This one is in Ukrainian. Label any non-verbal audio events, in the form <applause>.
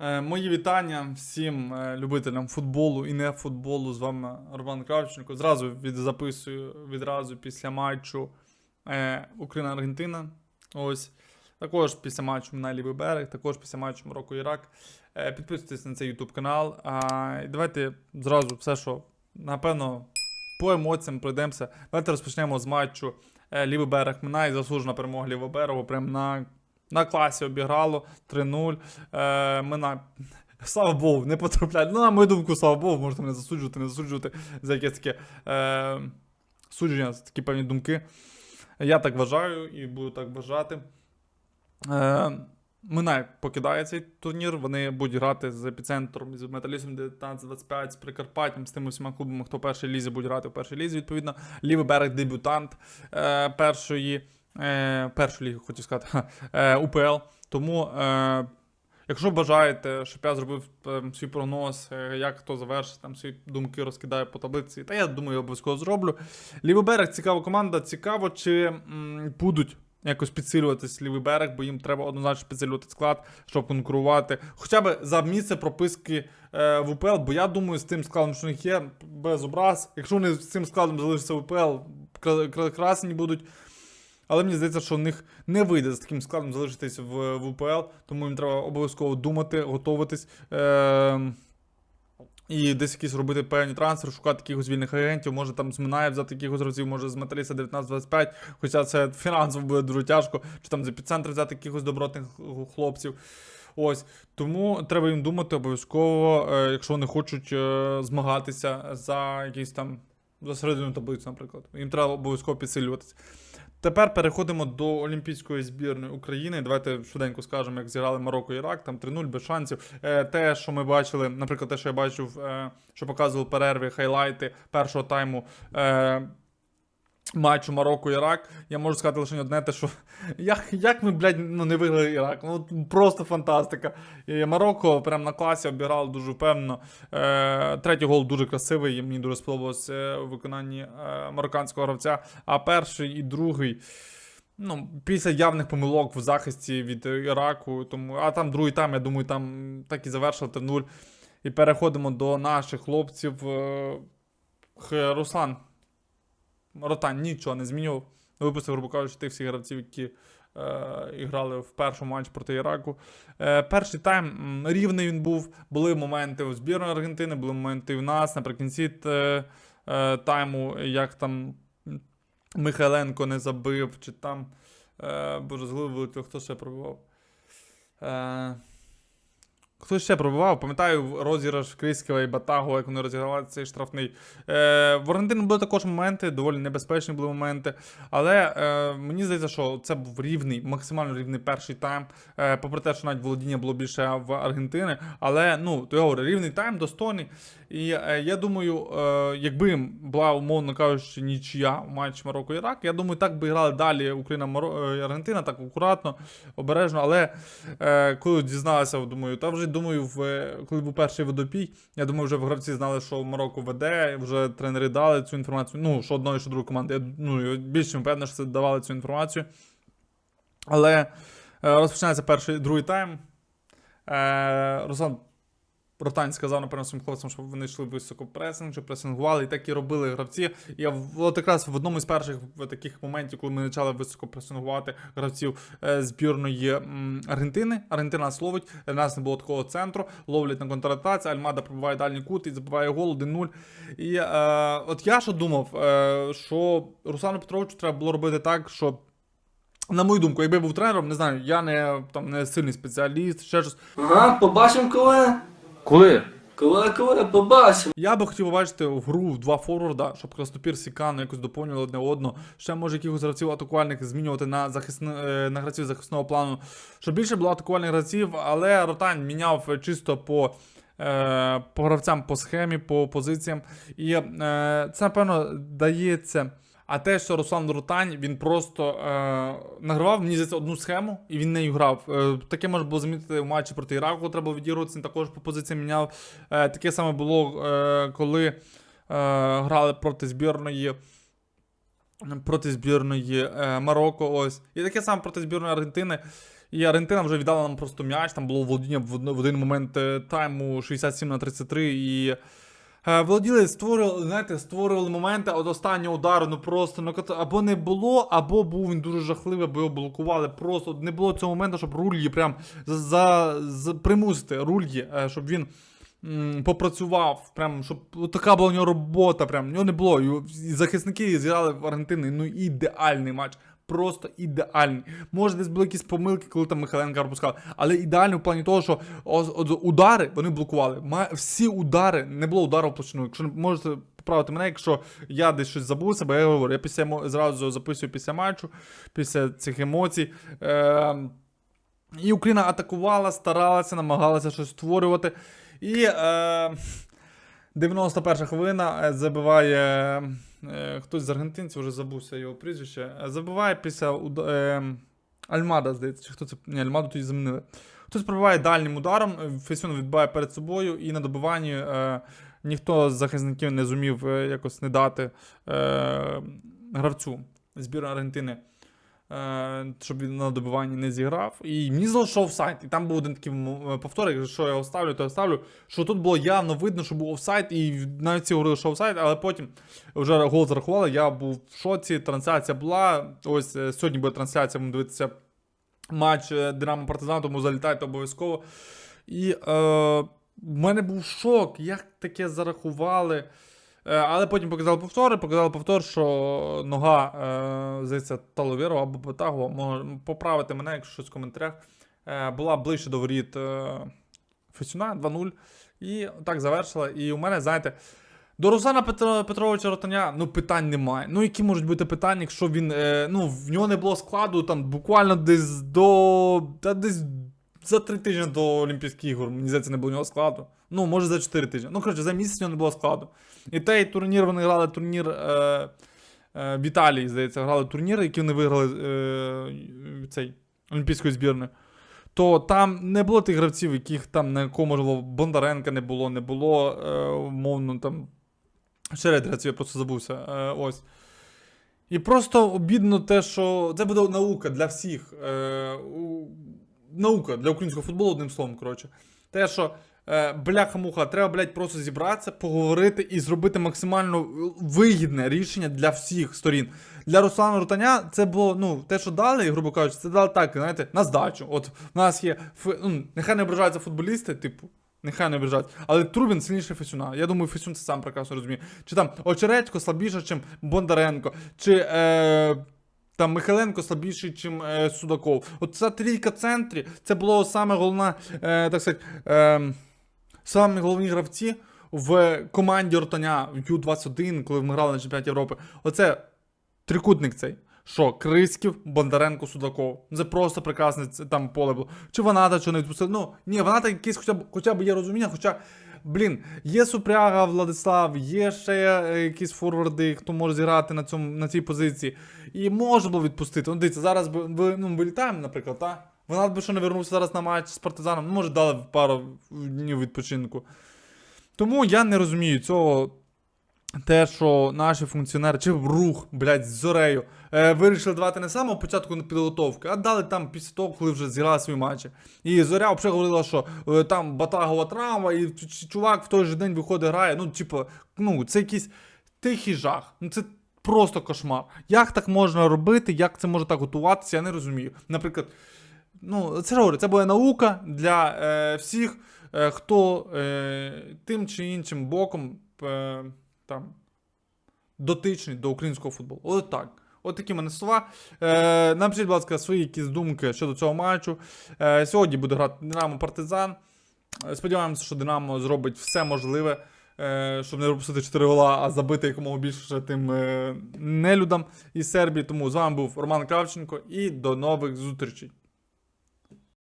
Е, Мої вітання всім е, любителям футболу і не футболу. З вами Роман Кравченко. Зразу від записую відразу після матчу е, Україна-Аргентина. Ось. Також після матчу на лівий берег, також після матчу Марокко-Ірак. Підписуйтесь на цей YouTube канал. І давайте зразу все, що напевно по емоціям пройдемося. Давайте розпочнемо з матчу Лівий берег Минай. Заслужена перемога лівого берегу. Прям на, на класі обіграло 3-0. Е, Минай. Слава Богу, не потрапляють. Ну, на мою думку, слава Богу, можете мене засуджувати, не засуджувати за якесь таке е, судження, такі певні думки. Я так вважаю і буду так вважати. Е, Минай покидає цей турнір. Вони будуть грати з епіцентром, з металістом 19-25, з Прикарпаттям, з тими всіма клубами, хто в першій лізі буде грати в першій лізі. Відповідно, лівий берег дебютант е, першої, е, першої ліги, хотів сказати, е, УПЛ. Тому, е, якщо бажаєте, щоб я зробив е, свій прогноз, е, як хто завершить, там свої думки розкидає по таблиці, та я думаю, я обов'язково зроблю. Лівий берег цікава команда. Цікаво, чи м, будуть якось підсилюватись лівий берег, бо їм треба однозначно підсилювати склад, щоб конкурувати. Хоча б за місце прописки е, в УПЛ, бо я думаю, з тим складом, що у них є, без образ. Якщо вони з цим складом залишаться в УПЛ, кра- кра- красні будуть. Але мені здається, що в них не вийде з таким складом залишитись в, в УПЛ, тому їм треба обов'язково думати, готуватись. Е- і десь якісь робити певні трансфери, шукати якихось вільних агентів, може там з Минаєв взяти якихось гравців, може з Металіста 19-25, хоча це фінансово буде дуже тяжко, чи там з епіцентру взяти якихось добротних хлопців. Ось тому треба їм думати обов'язково, е, якщо вони хочуть е, змагатися за якісь там за середину таблицю, наприклад. Їм треба обов'язково підсилюватися. Тепер переходимо до Олімпійської збірної України. Давайте швиденько скажемо, як зіграли Марокко і Ірак, там 3-0 без шансів. Е, те, що ми бачили, наприклад, те, що я бачив, е, що показували перерви, хайлайти першого тайму. Е, Матчу Марокко Ірак, я можу сказати лише одне, те, що <laughs> як, як ми, блядь, ну, не виграли Ірак. Ну просто фантастика. І Марокко прямо на класі обіграло дуже впевнено. Е, третій гол дуже красивий, мені дуже сподобалось е, в виконанні е, марокканського гравця. А перший і другий. Ну, після явних помилок в захисті від е, Іраку, тому, а там другий тайм, я думаю, там так і завершив 3-0. І переходимо до наших хлопців. Е, Руслан Ротань нічого не змінював. Випустив, грубо кажучи, тих всіх гравців, які е, і грали в першому матчі проти Іраку. Е, перший тайм рівний він був. Були моменти у збірної Аргентини, були моменти в нас наприкінці е, е, тайму, як там Михайленко не забив, чи там. Е, боже, з хто ще пробивав. Е, Хто ще пробивав? Пам'ятаю розіграш Крискова і Батагу, як вони розігравали цей штрафний. Е, в Аргентині були також моменти, доволі небезпечні були моменти. Але е, мені здається, що це був рівний, максимально рівний перший тайм. Е, попри те, що навіть володіння було більше в Аргентини. Але ну, то я говорю, рівний тайм, достойний. І е, я думаю, е, якби була, умовно кажучи, нічия в матчі Марокко-Ірак, я думаю, так би грали далі Україна Маро... е, Аргентина, так акуратно, обережно. Але е, коли дізналися, думаю, та вже думаю, в, коли був перший водопій, я думаю, вже в гравці знали, що Марокко веде, вже тренери дали цю інформацію. Ну, що одної, що другої команди. Я ну, я більш чим певний, що це давали цю інформацію. Але е, розпочинається перший другий тайм. Е, Руслан Ротань сказав, напевно, своїм хлопцям, щоб вони йшли високо пресинг, щоб пресингували, і так і робили гравці. Я от якраз в одному із перших таких моментів, коли ми почали високо пресингувати гравців е, збірної Аргентини. Аргентина нас ловить, у нас не було такого центру, ловлять на контратаці, Альмада пробиває дальній кут і забиває гол 1-0. І е, от я що думав, е, що Руслану Петровичу треба було робити так, що. На мою думку, якби я був тренером, не знаю, я не там не сильний спеціаліст, ще щось. Ага, побачимо коли. Коли? Коли, коли, побачимо. Я би хотів побачити в гру в два форварда, щоб Крастопір Сікану якось доповнювали одне одного. Ще може якихось гравців атакувальних змінювати на захисни, е, на гравців захисного плану. Щоб більше було атакувальних гравців, але Ротань міняв чисто по. е, По гравцям по схемі, по позиціям. І е, це, напевно, дається. А те, що Руслан Ротань, він просто е, награвав, мені здається, одну схему, і він нею грав. Е, таке можна було замітити в матчі проти Іраку, треба було відігруватися, він також по позиціям міняв. Е, таке саме було, е, коли е, грали проти збірної. Проти збірної е, Марокко, ось. І таке саме проти збірної Аргентини. І Аргентина вже віддала нам просто м'яч. Там було володіння в один момент е, тайму 67 на 33. І володіли, створювали, знаєте, створювали моменти від останнього удару. Ну просто ну, або не було, або був він дуже жахливий, або його блокували. Просто не було цього моменту, щоб рульї прям за, за, за примусити рульї, е, щоб він. м, Попрацював, прям, щоб от така була у нього робота, прям нього не було. І захисники зіграли в Аргентині. Ну ідеальний матч. Просто ідеальний. Може, десь були якісь помилки, коли там Михайленка пропускав, але ідеальний в плані того, що удари вони блокували. Всі удари, не було удару площину. Якщо можете поправити мене, якщо я десь щось забувся, бо я говорю, я після зразу записую після матчу, після цих емоцій. Е- і Україна атакувала, старалася, намагалася щось створювати. І е, 91 хвилина забиває е, хтось з аргентинців, вже забувся його прізвище. Забуває Забиває після уд... е, Альмада, здається, чи хто це. Ні, Альмаду тоді замінили. Хтось пробиває дальнім ударом, е, Фесюн відбиває перед собою, і на добиванні е, ніхто з захисників не зумів е, якось не дати е, гравцю збірної Аргентини. Е, щоб він на добиванні не зіграв. І мені що офсайд. І там був один такий е, повтор, якщо я оставлю, то я ставлю. Що тут було явно видно, що був офсайд, і навіть всі говорили, що офсайд, але потім вже гол зарахували. Я був в шоці. Трансляція була. Ось е, сьогодні буде трансляція, будемо дивитися матч Динамо Партизан, тому залітайте обов'язково. І е, в мене був шок, як таке зарахували. Е, Але потім показали повтори, показали повтор, що нога, е, здається, Таловєрова або Батагова, може поправити мене, якщо щось в коментарях, е, була ближче до воріт Фесюна 2-0. І так завершила. І у мене, знаєте, до Руслана Петро, Петровича Ротаня, ну питань немає. Ну, які можуть бути питання, якщо він. Ну, в нього не було складу там буквально десь до. Та десь за три тижні до Олімпійських ігор, мені здається, не було у нього складу. Ну, може за 4 тижні. Ну, коротше, за місяць у нього не було складу. І той турнір, вони грали турнір е, е, в Італії, здається, грали турнір, який вони виграли е, цей Олімпійської збірної. То там не було тих гравців, яких там на якого, можливо, Бондаренка не було, не було, е, умовно, там. Ще ряд гравців, я просто забувся. Е, ось. І просто обідно те, що це буде наука для всіх. Е, у... Наука для українського футболу, одним словом, коротше. Те, що е, бляха-муха, треба, блядь, просто зібратися, поговорити і зробити максимально вигідне рішення для всіх сторін. Для Руслана Рутаня це було, ну, те, що дали, грубо кажучи, це дали так, знаєте, на здачу. От в нас є. Ну, нехай не ображаються футболісти, типу. Нехай не обіжать. Але Трубін сильніше Фесюна. Я думаю, Фесюн це сам прекрасно розуміє. Чи там Очередько слабіше, ніж Бондаренко, чи е, там Михайленко слабіший, ніж е, Судаков. От ця трійка центрі, це було саме головна, е, так сказати, е, самі головні гравці в команді Ротаня в Ю-21, коли ми грали на чемпіонаті Європи. Оце трикутник цей. Що, Криськів, Бондаренко, Судаков. Це просто прекрасне там поле було. Чи Ваната, що не відпустили. Ну, ні, Ваната якийсь хоча б, хоча б є розуміння, хоча, блін, є Супряга, Владислав, є ще е, якісь форварди, хто може зіграти на, цьому, на цій позиції. І може було відпустити. Ну, дивіться, зараз ну, вилітаємо, наприклад, так? Вона б що не вернувся зараз на матч з партизаном, ну, може, дали пару днів відпочинку. Тому я не розумію цього. Те, що наші функціонери, чи рух, блядь, з зорею, е, вирішили давати не самого початку підготовки, а дали там після того, коли вже зіграли свої матчі. І зоря взагалі говорила, що е, там батагова травма, і чувак в той же день виходить, грає. Ну, типу, ну, це якийсь тихий жах. Ну, це просто кошмар. Як так можна робити, як це може так готуватися, я не розумію. Наприклад, ну, це говорю, це буде наука для е, всіх, е, хто е, тим чи іншим боком е, там, дотичний до українського футболу. От так. От такі мене слова. Е, напишіть, будь ласка, свої якісь думки щодо цього матчу. Е, сьогодні буде грати Динамо Партизан. Е, Сподіваємося, що Динамо зробить все можливе, е, щоб не пропустити 4 гола, а забити якомога більше тим е, нелюдам із Сербії. Тому з вами був Роман Кравченко і до нових зустрічей.